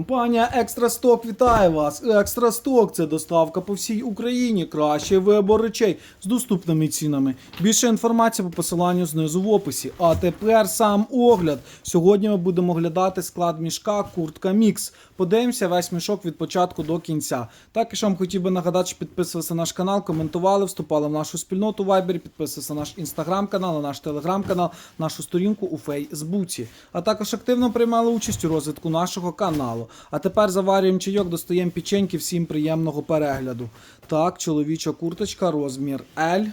Компанія Екстра Сток вітає вас. Екстра Сток це доставка по всій Україні. Кращий вибор речей з доступними цінами. Більше інформації по посиланню знизу в описі. А тепер сам огляд. Сьогодні ми будемо оглядати склад мішка куртка Мікс. Подивимося весь мішок від початку до кінця. Також вам хотів би нагадати, що підписувалися на наш канал, коментували, вступали в нашу спільноту Viber, підписувалися на наш інстаграм-канал, на наш телеграм-канал, нашу сторінку у Фейсбуці. А також активно приймали участь у розвитку нашого каналу. А тепер заварюємо чайок, достаємо печеньки, всім приємного перегляду. Так, чоловіча курточка, розмір L.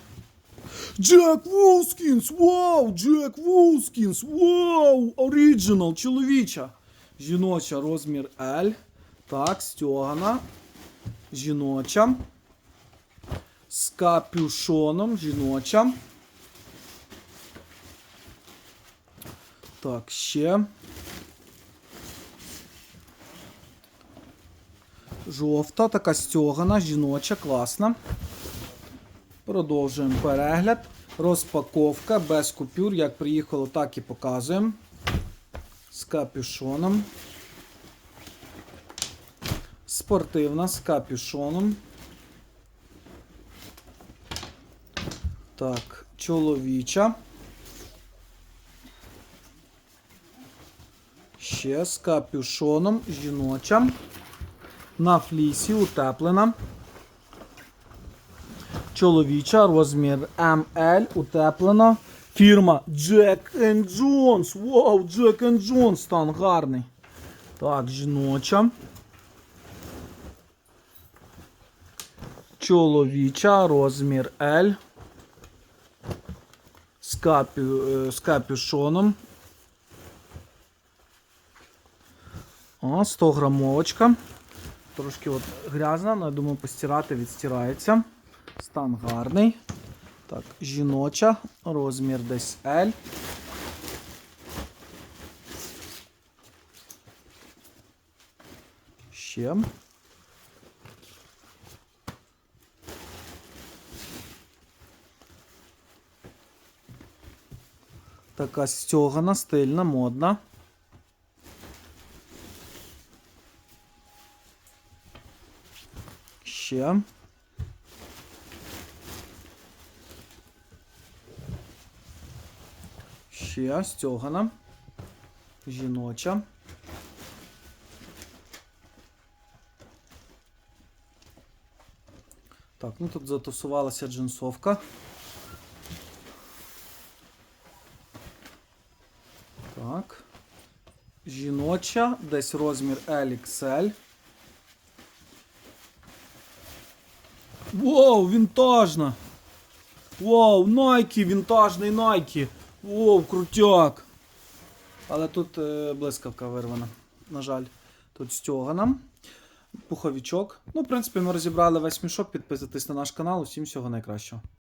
Джек Вулскінс! Вау! Джек Вулскінс! Вау! Оріджинал, чоловіча. Жіноча розмір L. Так, стьогана. Жіноча. З капюшоном. Жіноча. Так, ще. Жовта, така стьогана, жіноча, класна. Продовжуємо перегляд. Розпаковка без купюр. Як приїхало, так і показуємо. З капюшоном. Спортивна з капюшоном. Так, чоловіча. Ще з капюшоном. Жіноча. На флісі утеплена. Чоловіча, розмір ML, утеплена. Фірма Jack Jones. Вау, Jack Jones, стан гарний. Так, жіноча. Чоловіча, розмір L. З, капю, е, з капюшоном. О, 100 грамовочка. Трошки от грязна, але я думаю, постирати відстирається. Стан гарний. Так, жіноча, розмір десь L. Ще. Така стьогана, стильна, модна. Ще. Ще стьогана. Жіноча. Так, ну тут затусувалася джинсовка. Так. Жіноча, десь розмір LXL. Вау, вінтажна! Вау, Nike, вінтажний Nike. Вау, крутяк. Але тут е, блискавка вирвана. На жаль, тут стьогана. Пуховічок. Ну, в принципі, ми розібрали весь мішок. Підписуйтесь на наш канал. Усім всього найкращого.